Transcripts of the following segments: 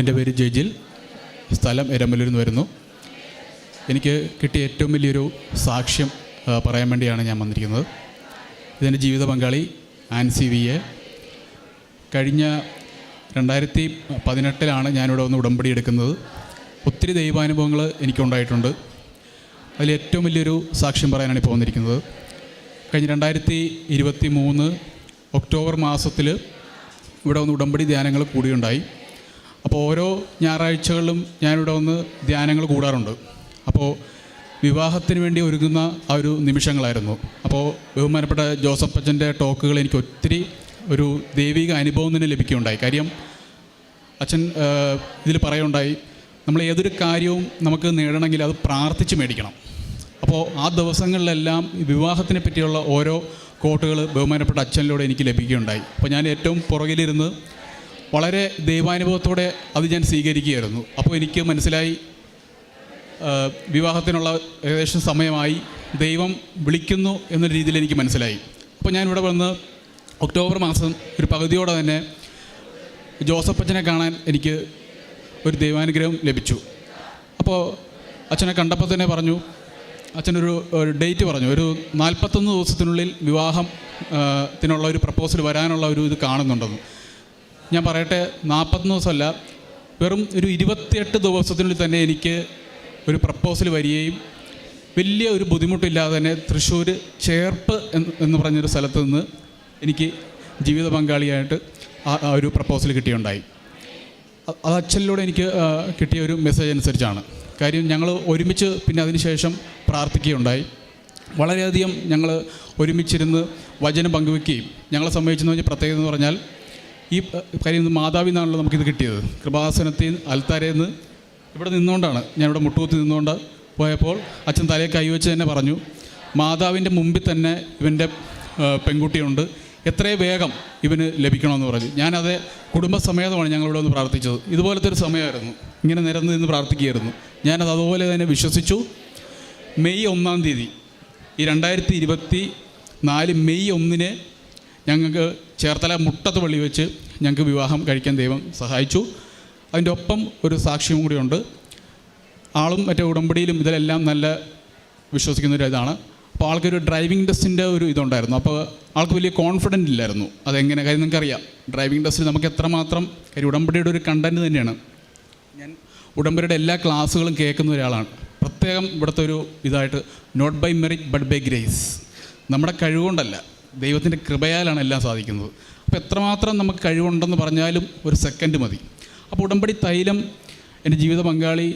എന്റെ പേര് ജെജിൽ. സ്ഥലം എരമലൂരിൽ നിന്ന് വരുന്നു. എനിക്ക് കിട്ടിയ ഏറ്റവും വലിയൊരു സാക്ഷ്യം പറയാൻ വേണ്ടിയാണ് ഞാൻ വന്നിരിക്കുന്നത്. ഇതെന്റെ ജീവിത പങ്കാളി ആൻസി വി എ. കഴിഞ്ഞ രണ്ടായിരത്തി പതിനെട്ടിലാണ് ഞാനിവിടെ വന്ന് ഉടമ്പടി എടുക്കുന്നത്. ഒത്തിരി ദൈവാനുഭവങ്ങൾ എനിക്കുണ്ടായിട്ടുണ്ട്. അതിൽ ഏറ്റവും വലിയൊരു സാക്ഷ്യം പറയാനാണ് ഇപ്പോൾ വന്നിരിക്കുന്നത്. കഴിഞ്ഞ രണ്ടായിരത്തി ഇരുപത്തി മൂന്ന് ഒക്ടോബർ മാസത്തിൽ ഇവിടെ വന്ന് ഉടമ്പടി ധ്യാനങ്ങൾ കൂടുകയുണ്ടായി അപ്പോൾ ഓരോ ഞായറാഴ്ചകളിലും ഞാനിവിടെ വന്ന് ധ്യാനങ്ങൾ കൂടാറുണ്ട്. അപ്പോൾ വിവാഹത്തിന് വേണ്ടി ഒരുങ്ങുന്ന ആ ഒരു നിമിഷങ്ങളായിരുന്നു. അപ്പോൾ ബഹുമാനപ്പെട്ട ജോസഫ് അച്ഛന്റെ ടോക്കുകൾ എനിക്ക് ഒത്തിരി ഒരു ദൈവിക അനുഭവം തന്നെ ലഭിക്കുകയുണ്ടായി. കാര്യം അച്ഛൻ ഇതിൽ പറയുണ്ടായി നമ്മൾ ഏതൊരു കാര്യവും നമുക്ക് നേടണമെങ്കിൽ അത് പ്രാർത്ഥിച്ച് മേടിക്കണം. അപ്പോൾ ആ ദിവസങ്ങളിലെല്ലാം വിവാഹത്തിനെ പറ്റിയുള്ള ഓരോ കോട്ടുകൾ ബഹുമാനപ്പെട്ട അച്ഛനിലൂടെ എനിക്ക് ലഭിക്കുകയുണ്ടായി. അപ്പോൾ ഞാൻ ഏറ്റവും പുറകിലിരുന്ന് വളരെ ദൈവാനുഭവത്തോടെ അത് ഞാൻ സ്വീകരിക്കുകയായിരുന്നു. അപ്പോൾ എനിക്ക് മനസ്സിലായി വിവാഹത്തിനുള്ള ഏകദേശം സമയമായി ദൈവം വിളിക്കുന്നു എന്ന രീതിയിൽ എനിക്ക് മനസ്സിലായി. അപ്പോൾ ഞാൻ ഞാനിവിടെ വന്ന് ഒക്ടോബർ മാസം ഒരു പകുതിയോടെ തന്നെ ജോസഫ് അച്ഛനെ കാണാൻ എനിക്ക് ഒരു ദൈവാനുഗ്രഹം ലഭിച്ചു. അപ്പോൾ അച്ഛനെ കണ്ടപ്പോൾ തന്നെ പറഞ്ഞു അച്ഛനൊരു ഒരു ഡേറ്റ് പറഞ്ഞു ഒരു നാൽപ്പത്തൊന്ന് ദിവസത്തിനുള്ളിൽ വിവാഹം ത്തിനുള്ള ഒരു പ്രപ്പോസൽ വരാനുള്ള ഒരു ഇത് കാണുന്നുണ്ടെന്ന്. ഞാൻ പറയട്ടെ നാൽപ്പത്തൊന്ന് ദിവസമല്ല വെറും ഒരു ഇരുപത്തിയെട്ട് ദിവസത്തിനുള്ളിൽ തന്നെ എനിക്ക് ഒരു പ്രപ്പോസൽ വരികയും വലിയ ഒരു ബുദ്ധിമുട്ടില്ലാതെ തന്നെ തൃശ്ശൂർ ചേർപ്പ് എന്ന് പറഞ്ഞൊരു സ്ഥലത്ത് നിന്ന് എനിക്ക് ജീവിത പങ്കാളിയായിട്ട് ആ ഒരു പ്രപ്പോസൽ കിട്ടിയുണ്ടായി. അത് അച്ഛനിലൂടെ എനിക്ക് കിട്ടിയ ഒരു മെസ്സേജ് അനുസരിച്ചാണ്. കാര്യം ഞങ്ങൾ ഒരുമിച്ച് പിന്നെ അതിനുശേഷം പ്രാർത്ഥിക്കുകയുണ്ടായി. വളരെയധികം ഞങ്ങൾ ഒരുമിച്ചിരുന്ന് വചനം പങ്കുവെക്കുകയും ഞങ്ങളെ സംബന്ധിച്ചെന്ന് പറഞ്ഞാൽ പ്രത്യേകത എന്ന് പറഞ്ഞാൽ ഈ കാര്യം മാതാവിൽ നിന്നാണല്ലോ നമുക്കിത് കിട്ടിയത്. കൃപാസനത്തിൽ അൽത്താരയിൽ നിന്ന് ഇവിടെ നിന്നുകൊണ്ടാണ്. ഞാൻ ഇവിടെ മുട്ടുകുത്തി നിന്നുകൊണ്ട് പോയപ്പോൾ അച്ഛൻ തലയെ കൈവച്ച് തന്നെ പറഞ്ഞു മാതാവിന്റെ മുമ്പിൽ തന്നെ ഇവന്റെ പെൺകുട്ടിയുണ്ട്. എത്രയും വേഗം ഇവന് ലഭിക്കണമെന്ന് പറഞ്ഞു. ഞാനത് കുടുംബസമേതമാണ് ഞങ്ങളിവിടെ ഒന്ന് പ്രാർത്ഥിച്ചത്. ഇതുപോലത്തെ ഒരു സമയമായിരുന്നു. ഇങ്ങനെ നിരന്ന് നിന്ന് പ്രാർത്ഥിക്കുകയായിരുന്നു. ഞാനത് അതുപോലെ തന്നെ വിശ്വസിച്ചു. മെയ് ഒന്നാം തീയതി ഈ രണ്ടായിരത്തി ഇരുപത്തി നാല് മെയ് ഒന്നിന് ഞങ്ങൾക്ക് ചേർത്തല മുട്ടത്ത് പള്ളി വെച്ച് ഞങ്ങൾക്ക് വിവാഹം കഴിക്കാൻ ദൈവം സഹായിച്ചു. അതിന്റെ ഒപ്പം ഒരു സാക്ഷ്യവും കൂടിയുണ്ട് ആളും മറ്റേ ഉടമ്പടിയിലും ഇതിലെല്ലാം നല്ല വിശ്വസിക്കുന്ന ഒരു ഇതാണ്. അപ്പോൾ ആൾക്കൊരു ഡ്രൈവിംഗ് ടെസ്റ്റിന്റെ ഒരു ഇതുണ്ടായിരുന്നു. അപ്പോൾ ആൾക്ക് വലിയ കോൺഫിഡന്റ് ഇല്ലായിരുന്നു. അതെങ്ങനെ? കാര്യം നിങ്ങൾക്കറിയാം. ഡ്രൈവിംഗ് ടെസ്റ്റിൽ നമുക്ക് എത്രമാത്രം കാര്യം ഉടമ്പടിയുടെ ഒരു കണ്ടന്റ് തന്നെയാണ്. ഞാൻ ഉടമ്പടിയുടെ എല്ലാ ക്ലാസ്സുകളും കേൾക്കുന്ന ഒരാളാണ്. പ്രത്യേകം ഇവിടുത്തെ ഒരു ഇതായിട്ട് not by merit but by grace നമ്മുടെ കഴിവുകൊണ്ടല്ല. ദൈവത്തിന്റെ കൃപയാലാണ് എല്ലാം സാധിക്കുന്നത്. അപ്പോൾ എത്രമാത്രം നമുക്ക് കഴിവുണ്ടെന്ന് പറഞ്ഞാലും ഒരു സെക്കൻഡ് മതി. അപ്പോൾ ഉടമ്പടി തൈലം എന്റെ ജീവിത പങ്കാളി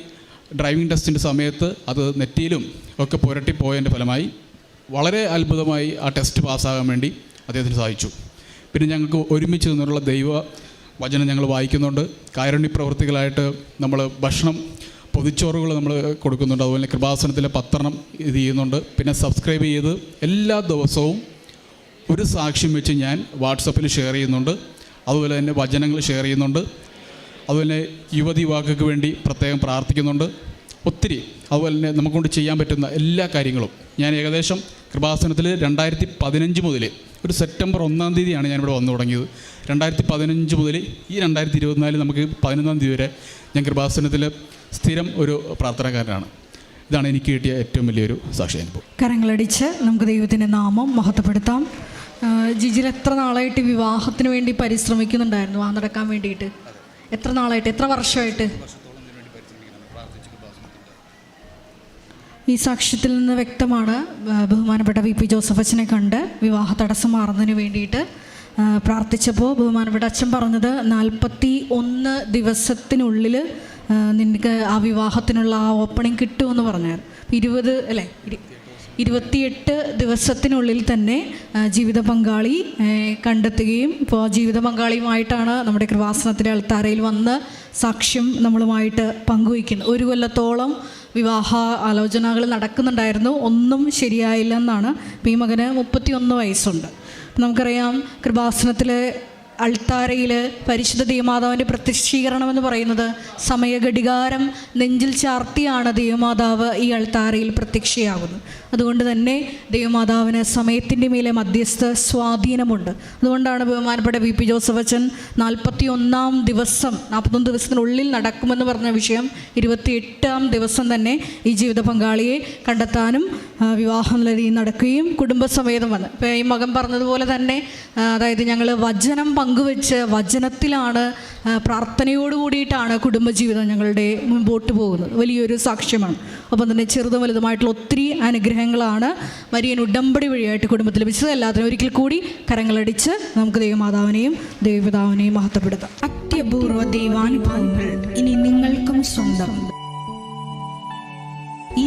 ഡ്രൈവിംഗ് ടെസ്റ്റിന്റെ സമയത്ത് അത് നെറ്റിയിലും ഒക്കെ പുരട്ടിപ്പോയതിന്റെ ഫലമായി വളരെ അത്ഭുതമായി ആ ടെസ്റ്റ് പാസ്സാകാൻ വേണ്ടി അദ്ദേഹത്തിന് സാധിച്ചു. പിന്നെ ഞങ്ങൾക്ക് ഒരുമിച്ച് നിന്നുള്ള ദൈവ വചനം ഞങ്ങൾ വായിക്കുന്നുണ്ട്. കാരുണ്യ പ്രവൃത്തികളായിട്ട് നമ്മൾ ഭക്ഷണം പൊതിച്ചോറുകൾ നമ്മൾ കൊടുക്കുന്നുണ്ട്. അതുപോലെ കൃപാസനത്തിലെ പത്രണം ഇത് ചെയ്യുന്നുണ്ട്. പിന്നെ സബ്സ്ക്രൈബ് ചെയ്ത് എല്ലാ ദിവസവും ഒരു സാക്ഷ്യം വെച്ച് ഞാൻ വാട്സപ്പിൽ ഷെയർ ചെയ്യുന്നുണ്ട്. അതുപോലെ തന്നെ വചനങ്ങൾ ഷെയർ ചെയ്യുന്നുണ്ട്. അതുപോലെ യുവതി യുവാക്കൾക്ക് വേണ്ടി പ്രത്യേകം പ്രാർത്ഥിക്കുന്നുണ്ട്. ഒത്തിരി. അതുപോലെ തന്നെ നമുക്കൊണ്ട് ചെയ്യാൻ പറ്റുന്ന എല്ലാ കാര്യങ്ങളും. ഞാൻ ഏകദേശം കൃപാസനത്തിൽ രണ്ടായിരത്തി പതിനഞ്ച് മുതൽ ഒരു സെപ്റ്റംബർ ഒന്നാം തീയതിയാണ് ഞാനിവിടെ വന്നു തുടങ്ങിയത്. രണ്ടായിരത്തി പതിനഞ്ച് മുതൽ ഈ രണ്ടായിരത്തി ഇരുപത്തിനാല് നമുക്ക് പതിനൊന്നാം തീയതി വരെ ഞാൻ കൃപാസനത്തിൽ സ്ഥിരം ഒരു പ്രാർത്ഥനക്കാരനാണ് ഇതാണ് എനിക്ക് കിട്ടിയ ഏറ്റവും വലിയൊരു സാക്ഷി അനുഭവം. കരങ്ങളടിച്ച് നമുക്ക് ദൈവത്തിന്റെ നാമം മഹത്വപ്പെടുത്താം. ജിജിൽ എത്ര നാളായിട്ട് വിവാഹത്തിന് വേണ്ടി പരിശ്രമിക്കുന്നുണ്ടായിരുന്നു? ആ നടക്കാൻ വേണ്ടിയിട്ട്. എത്ര നാളായിട്ട്? എത്ര വർഷമായിട്ട്? ഈ സാക്ഷ്യത്തിൽ നിന്ന് വ്യക്തമാണ് ബഹുമാനപ്പെട്ട വി പി ജോസഫ് അച്ഛനെ കണ്ട് വിവാഹ തടസ്സം മാറുന്നതിന് വേണ്ടിയിട്ട് പ്രാർത്ഥിച്ചപ്പോൾ ബഹുമാനപ്പെട്ട അച്ഛൻ പറഞ്ഞത് നാൽപ്പത്തി ഒന്ന് ദിവസത്തിനുള്ളിൽ നിനക്ക് ആ വിവാഹത്തിനുള്ള ആ ഓപ്പണിംഗ് കിട്ടുമെന്ന് പറഞ്ഞാൽ ഇരുപത് അല്ലേ? ഇരു- ഇരുപത്തിയെട്ട് ദിവസത്തിനുള്ളിൽ തന്നെ ജീവിത പങ്കാളി കണ്ടെത്തുകയും ഇപ്പോൾ ജീവിത പങ്കാളിയുമായിട്ടാണ് നമ്മുടെ കൃപാസനത്തിലെ അൾത്താരയിൽ വന്ന് സാക്ഷ്യം നമ്മളുമായിട്ട് പങ്കുവയ്ക്കുന്നത്. ഒരു കൊല്ലത്തോളം വിവാഹ ആലോചനകൾ നടക്കുന്നുണ്ടായിരുന്നു. ഒന്നും ശരിയായില്ല എന്നാണ് ഈ മകന് മുപ്പത്തി വയസ്സുണ്ട്. നമുക്കറിയാം കൃപാസനത്തിലെ അൾത്താരയിൽ പരിശുദ്ധ ദൈവമാതാവിന്റെ പ്രത്യക്ഷീകരണം എന്ന് പറയുന്നത് സമയഘടികാരം നെഞ്ചിൽ ചാർത്തിയാണ് ദൈവമാതാവ് ഈ അൾത്താരയിൽ പ്രത്യക്ഷയാകുന്നത്. അതുകൊണ്ട് തന്നെ ദൈവമാതാവിന് സമയത്തിന്റെ മേലെ മധ്യസ്ഥ സ്വാധീനമുണ്ട്. അതുകൊണ്ടാണ് ബഹുമാനപ്പെട്ട വി പി ജോസഫ് അച്ഛൻ നാൽപ്പത്തി ഒന്നാം ദിവസം നാൽപ്പത്തൊന്ന് ദിവസത്തിനുള്ളിൽ നടക്കുമെന്ന് പറഞ്ഞ വിഷയം ഇരുപത്തി എട്ടാം ദിവസം തന്നെ ഈ ജീവിത പങ്കാളിയെ കണ്ടെത്താനും വിവാഹം നടക്കുകയും കുടുംബസമേതം വന്ന്. ഇപ്പോൾ ഈ മകൻ പറഞ്ഞതുപോലെ തന്നെ അതായത് ഞങ്ങൾ വചനം പങ്കുവെച്ച് വചനത്തിലാണ് പ്രാർത്ഥനയോട് കൂടിയിട്ടാണ് കുടുംബജീവിതം ഞങ്ങളുടെ മുമ്പോട്ട് പോകുന്നത്. വലിയൊരു സാക്ഷ്യമാണ്. ഒപ്പം തന്നെ ചെറുതും വലുതുമായിട്ടുള്ള ഒത്തിരി അനുഗ്രഹങ്ങളാണ് മരിയൻ ഉടമ്പടി വഴിയായിട്ട് കുടുംബത്തിൽ ലഭിച്ചത്. എല്ലാത്തിനും ഒരിക്കൽ കൂടി കരങ്ങളടിച്ച് നമുക്ക് ദൈവമാതാവിനെയും ദൈവപിതാവിനെയും മഹത്വപ്പെടുത്താം. അത്യപൂർവ ദൈവാനുഭവങ്ങൾ ഇനി നിങ്ങൾക്കും സ്വന്തം. ഈ